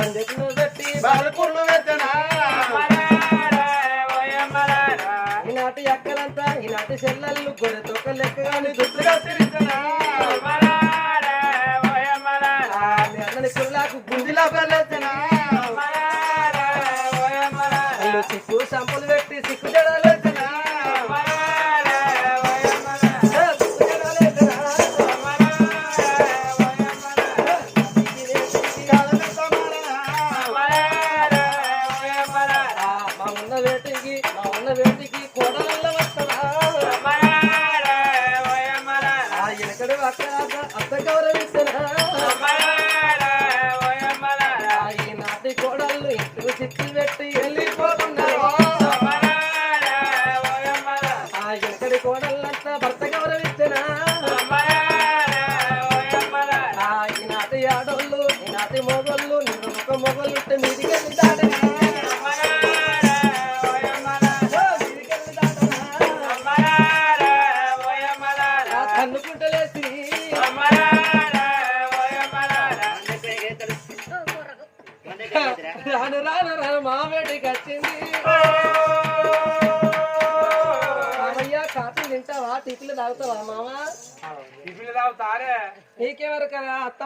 హండెక్కులు పెట్టి బాలకుళ్ళు వెత్తనా ఈనాటి అక్కలంతా ఈనాటి చెల్లెళ్ళు గొర్రె తొక్క లెక్క కానీ దుట్టుగా ఉన్న వేటికి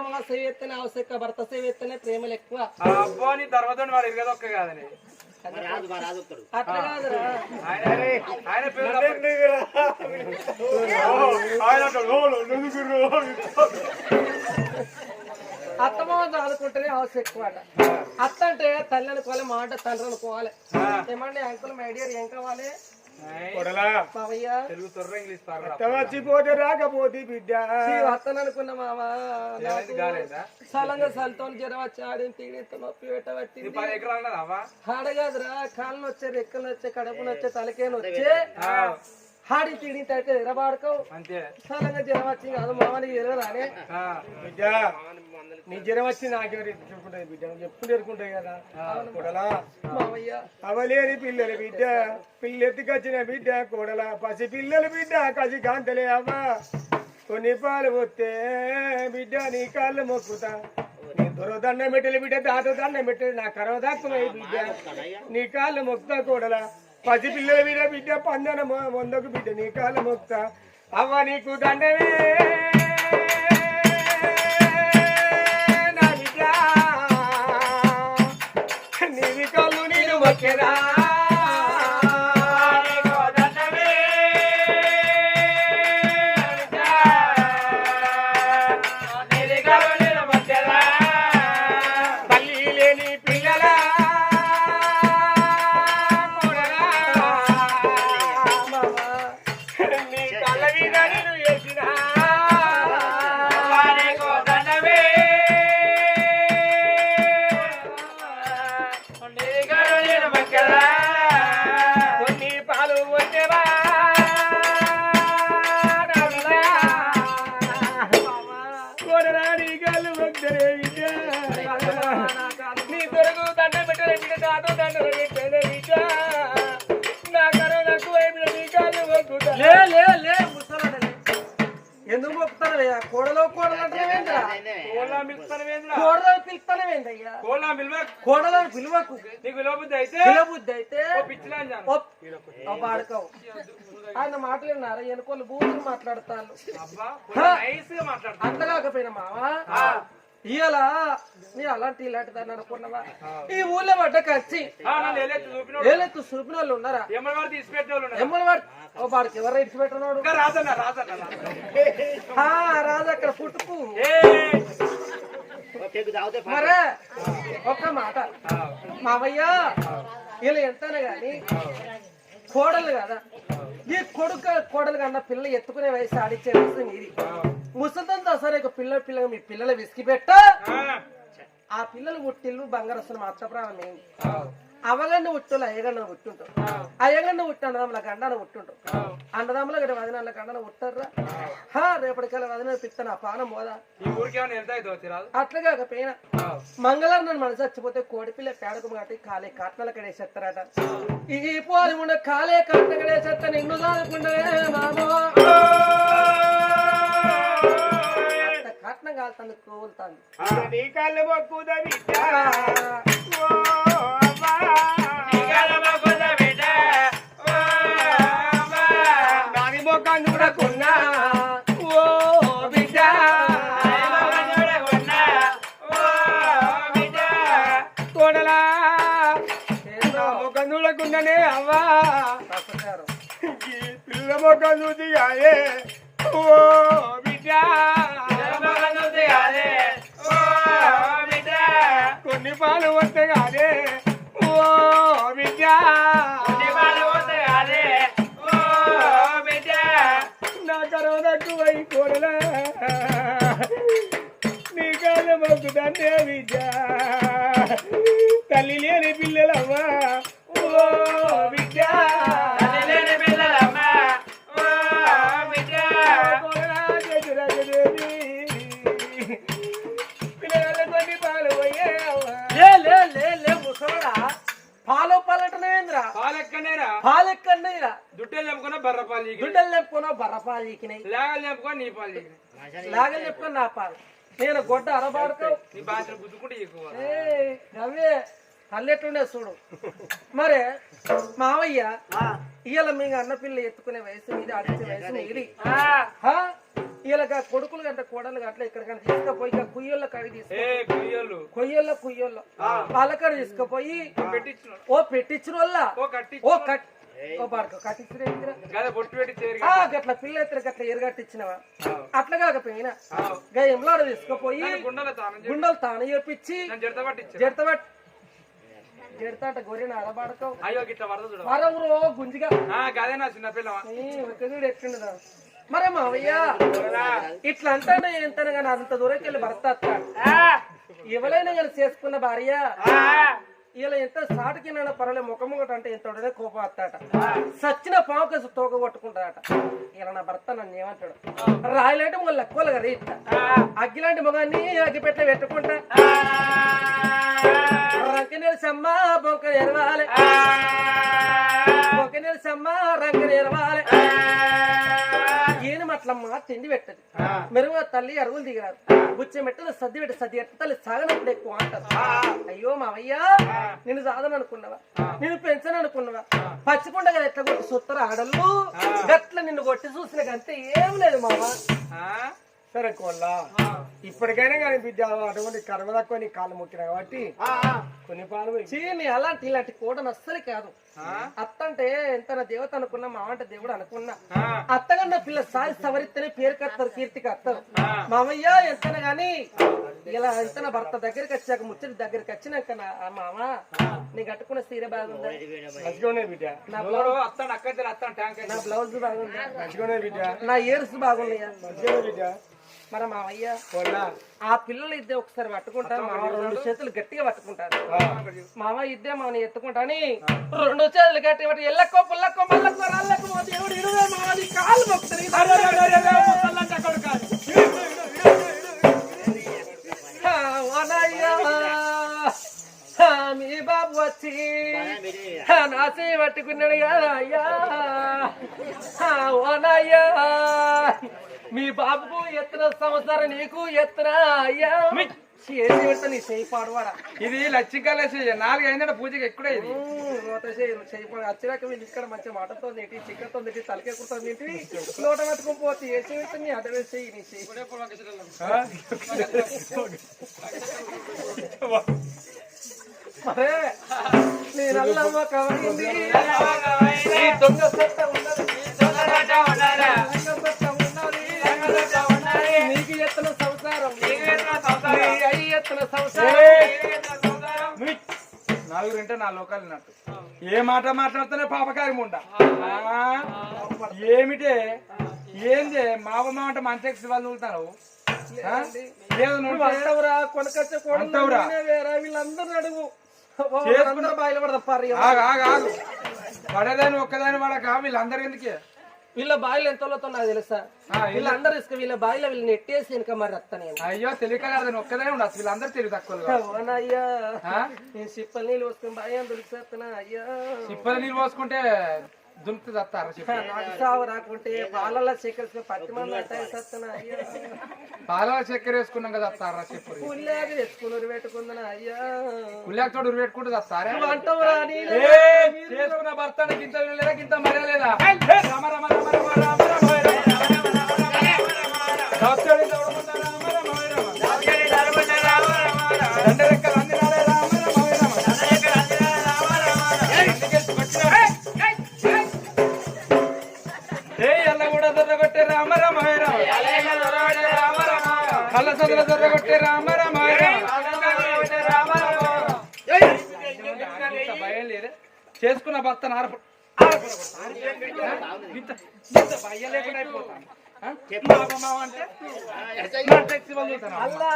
అత్తమ్మ సేవ ఎత్తనే అవసరం భర్త సేవ ఎత్తనే ప్రేమలు ఎక్కువ. అబ్బో నీ వాడు కాదని అట్లా కాదురా. ఆయన ఆయన పేరు ఆయన అంటాడు, "ఓ, నువ్వు అత్తమ్మ చదువుకుంటేనే అవసరం ఎక్కువ అట అత్త అంటే తల్లి అనుకోవాలి మాట తండ్రి అనుకోవాలి. ఏమండి అంకుల్ మై డియర్ ఏం కావాలి? కొడలా. మామయ్య తెలుగు తొర్ర ఇంగ్లీష్ తాగరా వచ్చిపోతే రాకపోతే బిడ్డ. అత్తను అనుకున్న మామ. సలంగా సలతో జ్వరం వచ్చి ఆడిని తీడితో నొప్పి అవ్వ? ఆడగాదురా కాళ్ళు వచ్చే రెక్కలు వచ్చే కడుపులు వచ్చే తలకేను వచ్చే హాడి తీడింత అయితే ఎరబాడుకో అంతే. సలంగా జ్వరం వచ్చింది అది మామనికి ఆ, బిడ్డ. నీ జ్వరం వచ్చి నాకెవరు బిడ్డ. ఎప్పుడు ఎరుకుంటాయి కదా. కొడలా. మామయ్య అవలేని పిల్లలు బిడ్డ. పిల్లెత్తుకొచ్చిన బిడ్డ కొడల. పసి పిల్లలు బిడ్డ. కసి కాంతలే అవ్వ కొన్ని పాలు పోతే బిడ్డ నీ కాళ్ళు మొక్కుతా. నీ దొర దండం పెట్టలే బిడ్డ. దాట దండం పెట్టలే నా కరవ దాక్కున్నాయి బిడ్డ. నీ కాళ్ళు మొక్కుతా కొడల. పసి పిల్లల మీద బిడ్డ పందన వందకు బిడ్డ నీ కాల మొక్కుతా అవ్వ నీకు దండవే నా బిడ్డ. నీవి కళ్ళు నేను మొక్కెదా? కోడలను పిలువకు నీకు అయితే అయితే పిచ్చిలా బాడకవు ఆయన బూతులు మాట్లాడతాను అబ్బా నైస్గా మాట్లాడతా అంత కాకపోయినా మావా? ఇవాళ నీ అలాంటి ఇలాంటి దాన్ని అనుకున్నావా? ఈ ఊళ్ళో పడ్డ కచ్చి ఆ, నన్ను ఏలెత్తి చూపిన వాళ్ళు ఉన్నారా? ఎమ్మడి వాడు తీసి పెట్టిన వాళ్ళు ఉన్నారు. ఎమ్మడి వాడు? ఓ వాడికి ఎవరు ఇడిచి పెట్టినాడు? రాజన్న రాజన్న రాజు అక్కడ పుట్టుకు! మరే ఒక్క మాట. మావయ్య వీళ్ళు ఎంతనే గాని కోడలు కదా. ఈ కొడుకు కోడలు కన్నా పిల్లలు ఎత్తుకునే వయసు ఆడిచ్చే వయసు మీది. ముసలితో సరే ఇక పిల్లల పిల్లలు మీ పిల్లలు విసికి పెట్ట. ఆ, పిల్లలు పుట్టిల్లు బంగారస్తులు మాత్రప్రాణం ఏంది అవగండి ఉట్టులు అయ్యగండ ఉట్టుంటారు అయ్యగండ ఉట్టు అన్నదమ్ముల గండాన ఉట్టుంటారు అన్నదమ్ముల గడ వదినాల గండాన ఉట్టారా హా రేపటికల్లా వదిన పిత్త నా పానం పోదా? ఈ ఊరికి ఏమైనా వెళ్తాయి దోచిరాదు అట్లా కాకపోయినా మంగళవారం నన్ను మనసు చచ్చిపోతే కోడిపిల్ల పేడకు మాటి కాలే కాట్నల కడేసేస్తారట. ఈ పోలి ఉండ కాలే కాట్న కడేసేస్తా నిన్ను కాదుకుండే మామో మొక్కాన్ని కూడా కొన్నా ఓ బిడ్డ? కోడలా నా మొక్కను చూడకుండానే అవ్వా. ఈ పిల్ల మొక్కను చూసి ఓ బిడ్డ. పాలు వస్తే కాదే ఓ విద్యా పాలు లేగలు చెప్పుకొని నీ పాలు చీకినాయి. లాగలు చెప్పుకొని నా పాలు నేను గొడ్డ అరబాడుకో నీ బాధ్యత గుద్దుకుంటే అవే చూడు. మరే మావయ్య ఇవాళ మీ అన్న పిల్ల ఎత్తుకునే వయసు మీది ఆడించే వయసు మీది. కొడుకులు గంట కోడలు గంట ఇక్కడ తీసుకుపోయి ఇక కుయ్యోళ్ళ కాడికి తీసుకు ఏ కుయ్యోళ్ళు. కొయ్యోళ్ళ వాళ్ళకాడ తీసుకుపోయి పెట్టించిన ఓ పెట్టించిన వాళ్ళ. ఓ కట్టి ఓ బాడుకో గట్ల పిల్ల ఎత్తున గట్ల ఎరగట్టించినవా అట్లా కాకపోయినా గా ఎంలాడ తీసుకుపోయి గుండెల తానం చేపించి నన్ను జడత పట్టించారు జడతబట్ జడతాట గొర్రెన అరబాడకం అయ్యో గిట్ల వరద చూడ వరవురో గుంజిగా. గదే నా చిన్న పిల్లవా? ఒకడు ఎట్లుండదా మరే మావయ్య ఇట్లా అంటానే ఎంతనే కానీ అంత దూరంకి వెళ్ళి భర్త ఎవరైనా కానీ చేసుకున్న భార్య. ఇలా ఎంత సాటికినా పర్వాలేదు ముఖం అంటే ఎంత కోపం వస్తాట సచ్చిన పాము తోక కొట్టుకుంటాడట ఇలా నా భర్త నన్ను ఏమంటాడు? రాయలంటే మొగలు లెక్కలు కదా ఇట్ట. అగ్గిలాంటి మొగాన్ని అగ్గిపెట్ల పెట్టుకుంటా. రంకనేలు సమ్మ బొంక ఎరవాలి. బొంకనేలు సమ్మ రంకన ఈయన మట్లమ్మ తిండి పెట్టదు. మెరుగు తల్లి అరుగులు దిగారు బుచ్చ మెట్టలు సర్ది పెట్టి సర్ది ఎట్ట తల్లి సాగనప్పుడు ఎక్కువ అంటారు అయ్యో మావయ్య నిన్ను సాధన అనుకున్నావా? నిన్ను పెంచను అనుకున్నావా? పచ్చికొండ కదా ఎట్లా కొట్టి సుత్తరు ఆడళ్ళు? గట్ల నిన్ను కొట్టి చూసిన అంతే ఏం లేదు మావా. సరే కోళ్ళ ఇప్పటికైనా కానీ బిడ్డ అటువంటి కర్మ తక్కువ నీ కాళ్ళు మొక్కిన కాబట్టి కొన్ని పాలు అలాంటి ఇలాంటి కోడను అస్సలు కాదు. అత్త అంటే ఎంత దేవత అనుకున్నా మామ అంటే దేవుడు అనుకున్నా. అత్తగన్న పిల్ల సాయి సవరిస్తేనే పేరు కత్తారు కీర్తికి అత్తారు. మామయ్య ఎంతన గాని ఇలా ఎంతన భర్త దగ్గరికి వచ్చాక ముచ్చటి దగ్గరికి వచ్చినాక మామ నీ కట్టుకున్న సీర బాగుందా? నా బ్లౌజ్ బాగుందా? నా ఇయర్స్ బాగున్నాయా? మరి కోళ్ళ ఆ పిల్లలు ఇద్దరు ఒకసారి పట్టుకుంటారు మామ రెండు చేతులు గట్టిగా పట్టుకుంటారు. మామ ఇద్దే మామని ఎత్తుకుంటాని రెండు చేతులు గట్టి పట్టి ఎల్లక్కో పుల్లక్కో మల్లక్కో రాళ్ళక్కో మా దేవుడు ఇరువే మామని కాళ్ళు మొక్కుతారు మీ బాబు వచ్చి ఆ, నా చేయి పట్టుకున్నాడు కదా అయ్యా. ఓనయ్యా మీ బాబుకు ఎత్తున సంవత్సరం నీకు ఎత్తున అయ్యా. చేసి పెడతా నీ చేయి పాడవాడా? ఇది లచ్చికాలేసి నాలుగు అయిందంటే పూజకి ఎక్కువ ఇది. వచ్చినాక ఇక్కడ మంచి మాటతో నెట్టి చిక్కతో నెట్టి తలకెక్కుతో నెట్టి నోట పట్టుకొని పోతే ఏ నీ నీ చేయి. మరే నేను అల్లమ్మ కవరింది. ఈ దొంగ సొట్ట దొంగ సొట్ట ఎత్తున అయ్యి ఎత్తున నలుగురింటే నా లోకాలు నట్టు ఏ మాట మాట్లాడుతున్నా పాపకారి ఉండ. ఏమిటే? ఏంది? మావ మాట మంచి వాళ్ళు ఉంటారు అంటవురా ఒక్కదాని వాడకా వీళ్ళందరూ ఎందుకే? వీళ్ళ బాయిలు ఎంతలో నాకు తెలుసా? వీళ్ళందరూ ఇసుక వీళ్ళ బాయిలో వీళ్ళు నెట్టేసి వెనుక మరి వస్తాను అయ్యో తెలియక కాదు ఒక్కదాని ఉండదు వీళ్ళందరూ తెలివి తక్కువ అయ్యా? నేను సిప్పలు నీళ్ళు వస్తుంది బాయ్ అని దొరికిసేస్తున్నా అయ్యా. చిప్పల నీళ్ళు పోసుకుంటే దుంకు తత్తారు నాకు సావు రాకుంటే పాలల చక్కెర పత్తి మంది పాలల చక్కెర వేసుకున్నాం కదా అత్తారా చెప్పు. పుల్లాక తెచ్చుకుని ఉరి పెట్టుకుందా అయ్యా. పుల్లాక తోడు ఉరి పెట్టుకుంటూ అంటావురా చేసుకున్న భర్త ఇంత వినలేదా ఇంత మర్యాలేదా? రమ రమ రమ. కొట్టే రామ రామ భయం చేసుకున్న భర్త నారపు భయం లేకుండా అల్లా!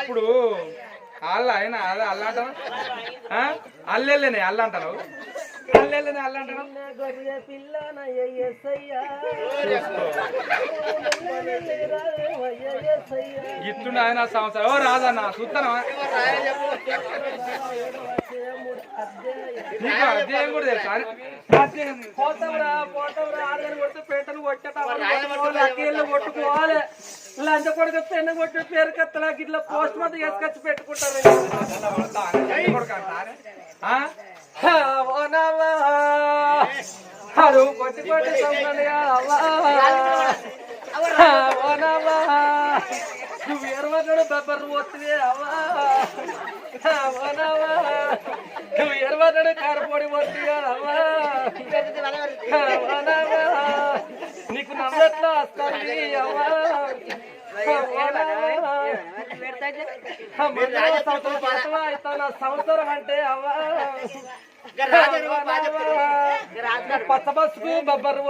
ఇప్పుడు అల్ల ఆయన అల్ల అల్లంటారు అల్లెళ్ళనే అల్లెళ్ళనే గొర్రె ఆయన సంవత్సరం. ఓ రాజన్న చూస్తాను నీకు అధ్యాయం కూడా తెలుసా? అధ్యాయం పోతావురా పోతావురా. ఆడదని కొడితే పెంటను కొట్టేటప్పుడు అక్కీళ్ళు కొట్టుకోవాలి. లంచ కొడుకు పెన్ను కొట్టి పేరు కత్తలా ఇట్లా పోస్ట్ మొత్తం వేసుకొచ్చి పెట్టుకుంటారు. నువ్వు కొట్టి కొట్టి నువ్వు ఎరవన్నాడు బెబ్బర్ వస్తుంది అవా నువ్వు ఎరవన్నాడు కారపొడి వస్తుంది అవా నీకు నమ్మట్లో వస్తుంది అవా సంవత్సరం అంటే అవా పచ్చ బస్సుకు బొబ్బరు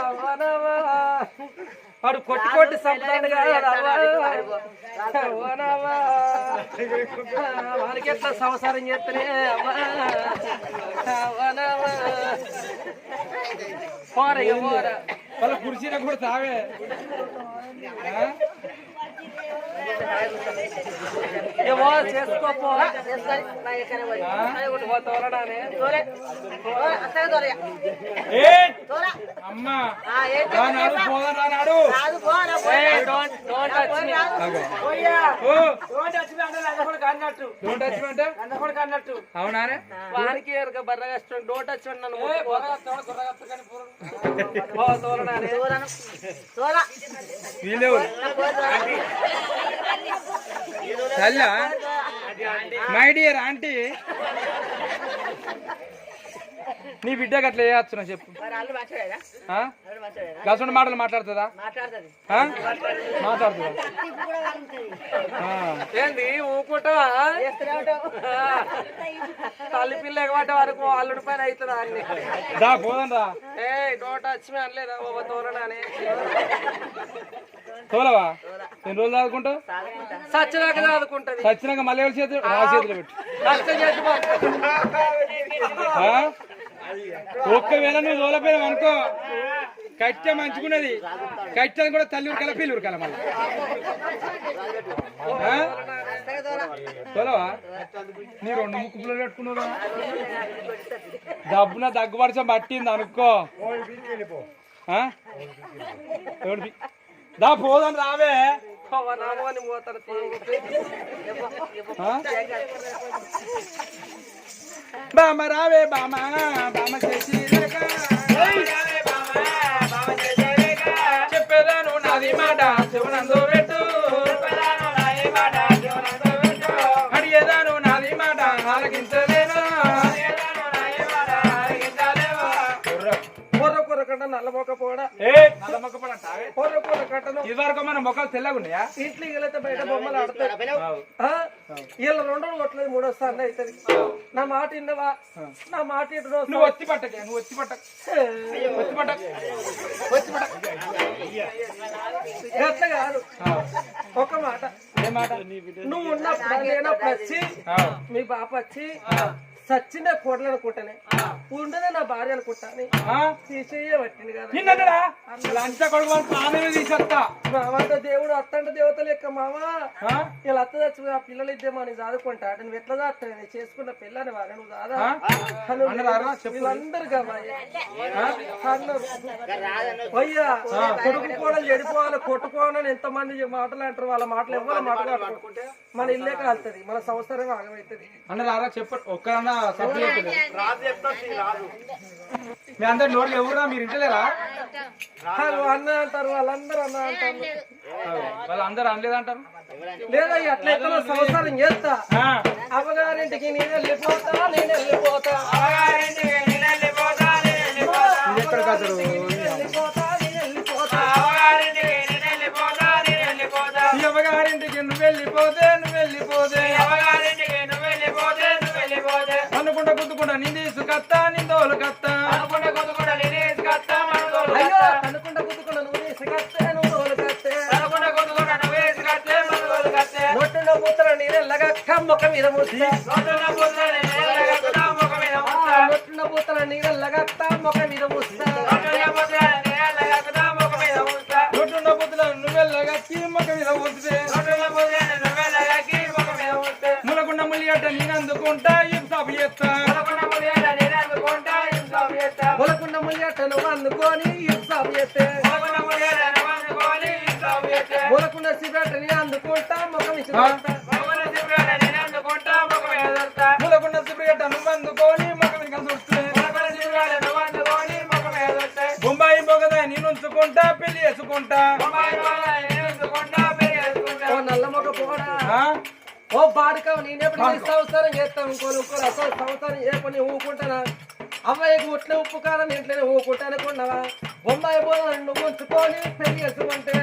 అవ్వనవ్వా. వాడు కొట్టి కొట్టి సంపదాడు వానికి ఎట్లా సంసారం చేస్తనే. పోరా పోరా వాళ్ళ కుర్చీలో కూడా తావే? ఏమో చేసుకోపో అమ్మా అవునా వారికి బర్ర కష్టం డోట్ వచ్చి నన్ను వీళ్ళు తల్ల? My dear aunty. నీ బిడ్డకి అట్లా చేయొచ్చు చెప్పు. ఆ? గసండి మాటలు మాట్లాడుతుందా? ఆ? మాట్లాడుతుందా. ఆ. ఏంది ఊకుంటావా తల్లి పిల్ల ఎగబట్టే వరకు అల్లుడి పైన అవుతుందా అన్ని? దా పోదాం రా ఏ డోట్ వచ్చి మీ అనలేదా ఓ తోలడానే తోలవా? ఎన్ని రోజులు చదువుకుంటావు సచ్చినాక చదువుకుంటది చచ్చినాక మళ్ళీ చేతులు? చేతులు పెట్టు. కష్టం చేసి? ఒక్కవేళ నువ్వు తోలపోయినావు అనుకో కట్టె మంచుకున్నది. కట్టెని కూడా తల్లి కల పిల్లి ఉరకల మళ్ళీ. తోలవా? నీ రెండు ముక్కు పిల్లలు పెట్టుకున్నావు డబ్బున దగ్గుపరచం పట్టింది అనుకో. దా పోదని రావే. బామ రావే బామ బామ చేసి నల్ల మొక్క పోడా ఏ? నల్ల మొక్క పడంటావే కొర్ర కొర్ర కట్టను ఇదివరకు మన మొక్కలు తెల్లగా ఉన్నాయా? ఇంట్లోకి వెళ్తే బయట బొమ్మలు ఆడతాయి? వీళ్ళ రెండు కొట్టలేదు మూడో సార్లు అవుతుంది నా మాట విన్నవా? నా మాట ఇటు రోజు? నువ్వు వచ్చి పట్టకే నువ్వు వచ్చి పట్టక వచ్చి పట్టక వచ్చి గట్ల కాదు. ఒక మాట. ఏ మాట? నువ్వు ఉన్నప్పుడు లేనప్పుడు వచ్చి మీ బాప వచ్చి సచ్చిందే కోడలు అనుకుంటానే ఉండదే నా భార్య అనుకుంటాని ఆ? తీసేయ పట్టింది కదా. నిన్నరా లంచ కొడుకు వాళ్ళు ప్రాణమే తీసేస్తా మామంట దేవుడు అత్తంట దేవత లెక్క మామ. ఆ? ఇలా అత్త చచ్చి ఆ పిల్లలు ఇద్దేమో అని చదువుకుంటా. నువ్వు ఎట్లా దాస్తావు నేను చేసుకున్న పిల్లని వారు నువ్వు దాదా. వీళ్ళందరూ కదా అయ్యా. కొడుకు కూడా చెడిపోవాలి కొట్టుకోవాలని ఎంత మంది మాటలు అంటారు వాళ్ళ మాటలు ఎవరు మాట్లాడుకుంటే మన ఇల్లే కాలుతుంది మన సంవత్సరం ఆగమవుతుంది అన్నరారా చెప్పండి ఒక్కరన్నా సభ్యులు చెప్పలేదు మీ అందరి నోట్లు ఎవరురా? మీరు ఇంటలేరా వాళ్ళు అన్న అంటారు వాళ్ళందరూ అన్న అంటారు. వాళ్ళు అందరు అనలేదంటారు? లేదా అట్లయితే నా సంవత్సరం చేస్తా. అమ్మగారింటికి నేను వెళ్ళిపోతా ఒట్టున మూతల నీరెల్లగా కమ్మొక మీద ముస్తా నోటున్న బుద్ధుల నువ్వెల్లగా కీమ్మక మీద ఉంచితే ములకుండా ముల్లి అట్ట నేను అందుకుంటా ఈ సభ చేస్తా. మొలకుండ ముయ్యట నువ్వు అందుకొని చేస్తే. మొలకుండ అందుకుంటా ముఖం ఇసుకుంటా ఓ నల్ల మొగ పోడా? ఓ బాడకావు నేనెప్పుడు సంవత్సరం చేస్తాను ఇంకోని ఇంకోని అసలు సంవత్సరం ఏ పని ఊకుంటానా? అమ్మాయికి ఉట్ల ఉప్పు కారం ఇంట్లోనే ఊకుంటా అనుకున్నావా బొమ్మాయి పోదాను నువ్వు ఉంచుకొని పెళ్ళి చేసుకుంటే.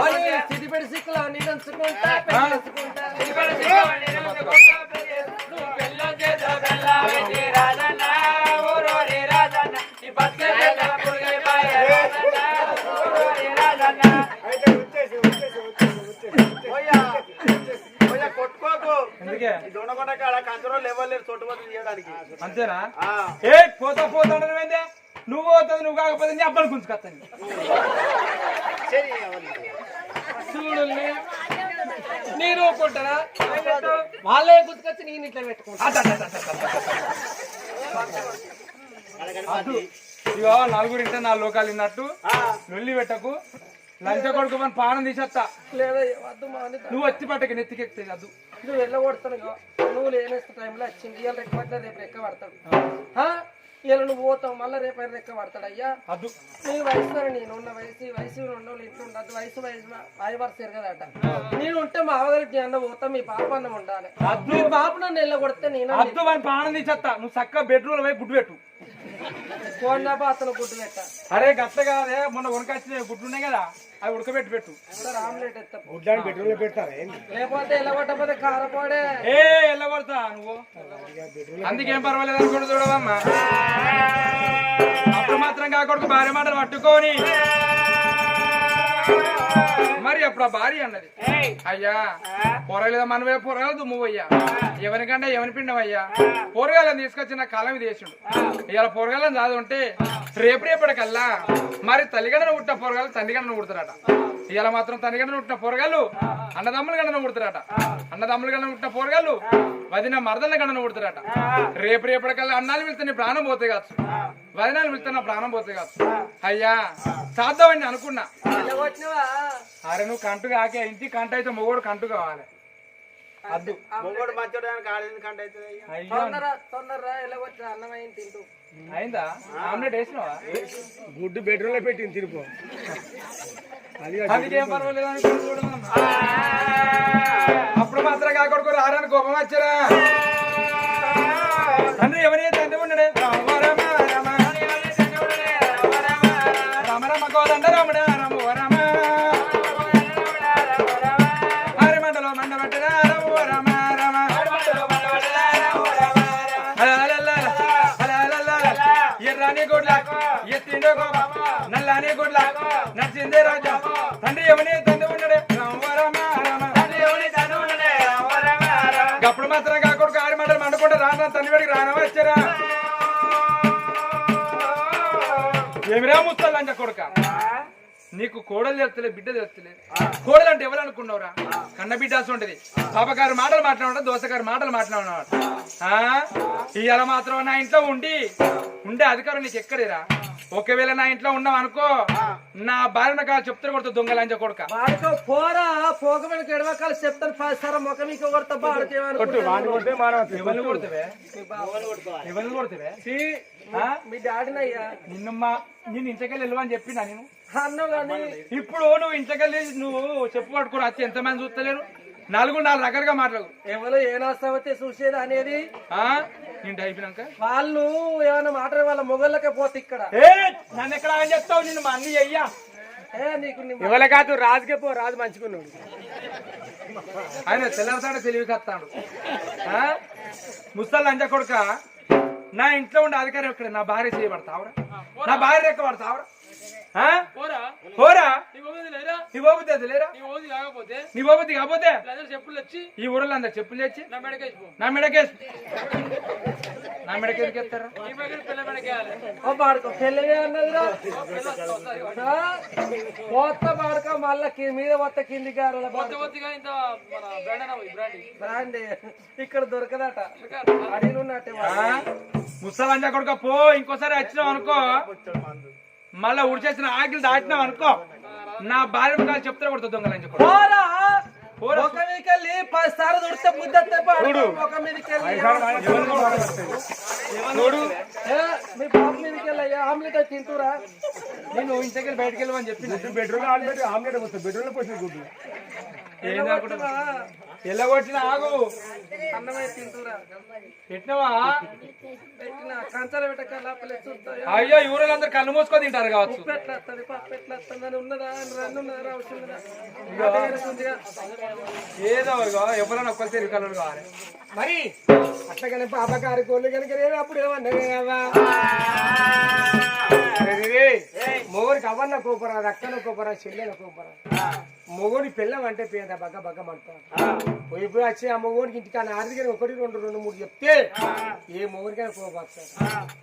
వాళ్ళు సిద్దిపేట సిక్కులా నేను ఉంచుకుంటా పెళ్ళి చేసుకుంటా. దొండకొండ కాడ కంచరో అంతేనా. ఏ పోతా పోతా ఏందే? నువ్వు పోతుంది నువ్వు కాకపోతే నీ అబ్బాయి గుంజుకొస్తాను. చూడు నేను ఊకుంటారా వాళ్ళే గుర్తుకొచ్చి నేను ఇట్లా పెట్టుకుంటా. ఇగో నలుగురు ఇంటే నా లోకాలు విన్నట్టు. లొల్లి పెట్టకు. లంచ కొడుకు మన పానం తీసేస్తా. లేదా వద్దు మా నువ్వు వచ్చి పట్టకి నెత్తికెక్తే అద్దు నువ్వు వెళ్ళగొడతాను నువ్వు లేనేస్త టైంలో వచ్చింది. పడితే రేపు రెక్క పడతాడు. నువ్వు పోతావు మళ్ళీ రేపు ఆయన రెక్క పడతాడు అయ్యా? అద్దు నీ వయసు నేను ఉన్న వయసు ఈ వయసు ఉన్న వాళ్ళు ఇంట్లో ఉండదు వయసు వయసు వాయి వరుస ఎరగదట. నేను ఉంటే మా అవగారికి అన్న పోతా మీ పాప అన్నం ఉండాలి. మీ బాబు నన్ను వెళ్ళగొడితే నేను అద్దు తీసేస్తా. నువ్వు చక్కగా బెడ్రూమ్ పోయి గుడ్డు పెట్టు. కోడినా అతను గుడ్డు పెట్ట. అరే గట్ల కాదే మొన్న ఉడకొచ్చిన గుడ్లు ఉన్నాయి కదా? అవి ఉడకబెట్టి పెట్టు. ఎత్తా. గుడ్డాన్ని బెడ్రూమ్లో పెడతారా లేకపోతే వెళ్ళగొట్టకపోతే కారపోడే. ఏ వెళ్ళగొడతా నువ్వు? అందుకేం పర్వాలేదు అనుకుంటూ చూడవమ్మా. అప్పుడు మాత్రం కాకూడదు భార్య మాటలు పట్టుకొని. మరి అప్పుడు ఆ భార్య అన్నది? అయ్యా పొరగలేదు మనవే పొరగలు దుమ్మువయ్యా. ఎవరికంటే ఎవరి పిండమయ్యా పొరగాలను తీసుకొచ్చిన కాలం దేశుడు ఇలా పొరగాలను చదువుంటే రేపు రేపటికల్లా మరి తల్లిగడను పుట్టిన పొరగాలు తండ్రిగడను పుడతారట. ఇలా మాత్రం తల్లిగడను పుట్టిన పొరగాలు అన్నదమ్ముల గడను పుడతారట. అన్నదమ్ముల గడను పుట్టిన పొరగాలు వదిన మరదల గడను పుడతారట. రేపు రేపటికల్లా అన్నాలు వెళ్తే ప్రాణం పోతే కాదు వదినాలు నా ప్రాణం పోతే కాదు. అయ్యా సాధ్యమని అనుకున్నా. ఇలా వచ్చినవా అరే నువ్వు కంటు కాకే ఇంటి కంట అయితే మొగోడు కంటు కావాలి. అద్దు. మొగోడు కంట అవుతుంది? అయింది తింటూ అయిందా? ఆమ్లెట్ వేసినావా? గుడ్డు బెడ్రూమ్లో పెట్టింది తిరుపు. అందుకే పర్వాలేదు. అప్పుడు మాత్రం కాకొడుకు రారని కోపం వచ్చారా తండ్రి ఎవరి వచ్చారా ఏమిరా కొడుక? నీకు కోడలు తెలుస్తలే బిడ్డ తెలుస్తలే. కోడలు అంటే ఎవరు అనుకున్నావురా? కన్న బిడ్డ ఉంటది. పాపగారు మాటలు మాట్లాడడం దోసగారు మాటలు మాట్లాడినవాడు ఇవాళ మాత్రం నా ఇంట్లో ఉండి ఉండే అధికారం నీకు ఎక్కడేరా ఒకవేళ నా ఇంట్లో ఉన్నావు అనుకో నా భార్యను కాదు చెప్తారు కొడుతూ దొంగ లంచ కొడుక. పోరా ఎడవకాలు చెప్తాను సార్ ముఖం కొడతా నిన్ను మా నేను ఇంటికెళ్ళి వెళ్ళవని చెప్పినా నేను? ఇప్పుడు నువ్వు ఇంటికెళ్ళి నువ్వు చెప్పు పట్టుకుని వచ్చి ఎంతమంది చూస్తలేరు? నాలుగు నాలుగు రకాలుగా మాట్లాడు. ఎవరు ఏ నష్టమైతే చూసేది అనేది? ఆ? నేను అయిపోయినాక వాళ్ళు ఏమైనా మాట్లాడే వాళ్ళ మొగళ్ళకే పోతే ఇక్కడ. ఏ! నన్ను ఎక్కడ అని చెప్తావు నిన్ను మా అన్ని అయ్యా ఏ ఎవరి కాదు రాజుకే పో రాజు మంచుకున్నాడు ఆయన తెల్లసాడ తెలివి కత్తాడు. ముస్తాలు అంజ కొడుక నా ఇంట్లో ఉండే అధికారం ఎక్కడ నా భార్య చేయబడతావురా? నా భార్య ఎక్క పడతావురా ఆ? పోరా. పోరా. నీ పోతుంది లేరా నీ బాబుద్ది అది లేరా? నీ పోతుంది కాకపోతే. చెప్పులు వచ్చి ఈ ఊరిలో అందరు చెప్పులు తెచ్చి? నా మెడకేసి నా మెడకేసి. నా మెడకేసి బాడుకో. బాడుక మళ్ళా కి- మీద కొత్త మన బ్రాండ్. ఇక్కడ దొరకదట. అడిగినట్టే ముసలంజా కొడుక పో ఇంకోసారి వచ్చినావు అనుకో. మళ్ళా ఉడిచేసిన ఆకిలు దాటినావు అనుకో నా భార్య కాదు చెప్తారు కొడుతుంది దొంగలని కొడుకు ఒక మీదకి వెళ్ళి పది సార్లు దుడితే బుద్ధి బాడుకో. ఒక మీదకి వెళ్ళి చూడు. మీ బాబు ఆమ్లెట్ తింటురా. నేను ఇంటికి బయటకు వెళ్ళమని చెప్పిన. బెడ్రూమ్ ఆల్రెడీ ఆమ్లెట్ వస్తుంది బెడ్రూమ్లో పోసిన గుడ్డు. ఎల్లగొట్టిన ఆగు. అన్నమే తింటురా. పెట్టినవా? పెట్టిన. కంచాలు పెట్టక లోపల చూస్తా అయ్యో ఊళ్ళందరూ కళ్ళు మూసుకొని తింటారు కావచ్చు. పప్పు ఉన్నదా? రన్ను ఉన్నదా? అవసరం. ఏదో ఎవరైనా ఒక్కరు తిరిగి కళ్ళు కావాలి. మరి అట్లగానే పాపకారి కోళ్ళు కనుక నేను అప్పుడు ఏమన్నా మొగుడికి అవన్న కోపరా రక్కన కోపరా చెల్లెల కోపరా? మొగుడి పిల్లం అంటే పేద బగ్గ బగ్గ మంటారు పోయి పోయి వచ్చి ఆ మొగుడికి ఇంటికి ఆర్థిక ఒకటి రెండు రెండు మూడు చెప్తే ఏ మొగుడికైనా వస్తాడు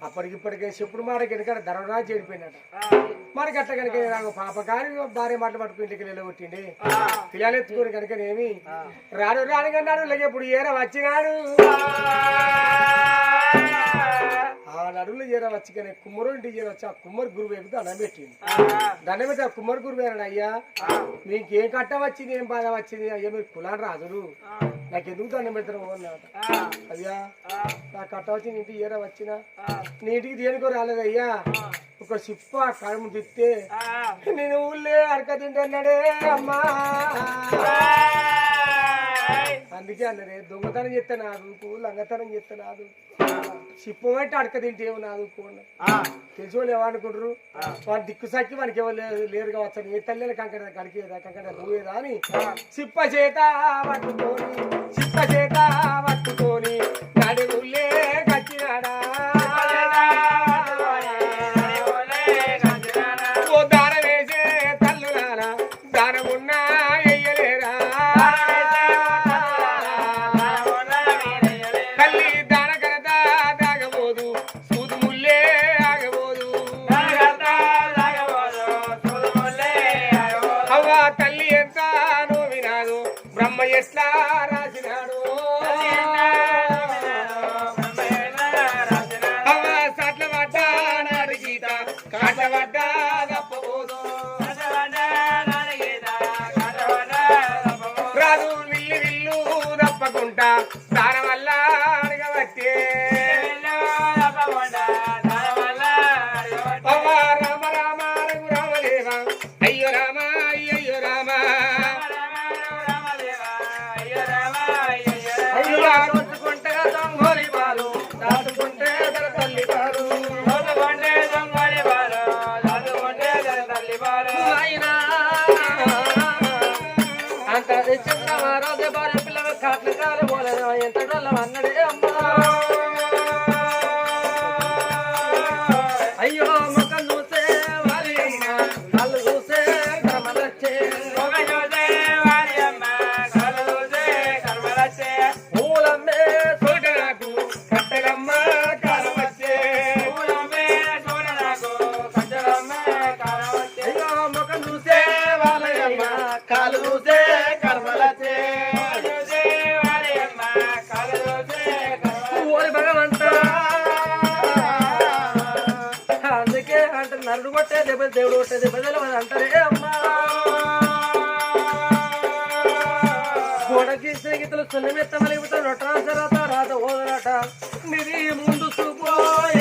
అప్పటికి ఇప్పటికే చెప్పుడు మాట కనుక ధర్మరాజు చెడిపోయినట మరి గట్ట కనుక నాకు పాప కానీ భార్య మాటలు పట్టుకుని ఇంటికి వెళ్ళగొట్టిండి పిల్లలు ఎత్తుకుని కనుకనేమి రాడు రాడు కన్నాడు లేక ఇప్పుడు ఏర వచ్చినాడు ఆ నడువులు చేర వచ్చి కానీ కుమ్మరు ఇంటికి చేర వచ్చి ఆ కుమ్మరి గురువు ఎక్కుతూ దండం పెట్టింది. దండం పెట్టి ఆ కుమ్మరి గురువు ఏరడు అయ్యా? నీకేం కట్ట వచ్చింది ఏం బాధ వచ్చింది? అయ్యా మీరు కులాడు రాజులు. నాకు ఎందుకు దండం పెడతారు అన్నాడు. అయ్యా నా కట్ట వచ్చింది ఇంటికి ఏర వచ్చిన? నీ ఇంటికి దేనికో రాలేదు అయ్యా. ఒక సిప్ప కడుము తిత్తే నేను ఊళ్ళే అడక తింటున్నాడే అమ్మా. అందుకే అన్నదే దొంగతనం చెప్తే నాదుకు లంగతనం చెప్తే నాదు సిప్ప పెట్టి అడక తింటే ఏమో నాదుకు తెలిసి వాళ్ళు ఏమనుకుంటారు వాడు దిక్కు సక్కి మనకి ఎవరు లేరు- కావచ్చు ఏ తల్లి కంకణ కడికేదా కంకణ నువ్వేదా అని. సిప్ప చేత పట్టుకొని సిప్ప చేత పట్టుకొని అయ్యో రామా నరుడు కొట్టే దెబ్బ దేవుడు కొట్టే దెబ్బ తెలియదు అంటారే అమ్మా. గోడకి స్నేహితులు సున్నమెత్తమలిగిపోతారు నొట్టరాసరాత రాత ఓదరాట. మీది ముందు చూపోయే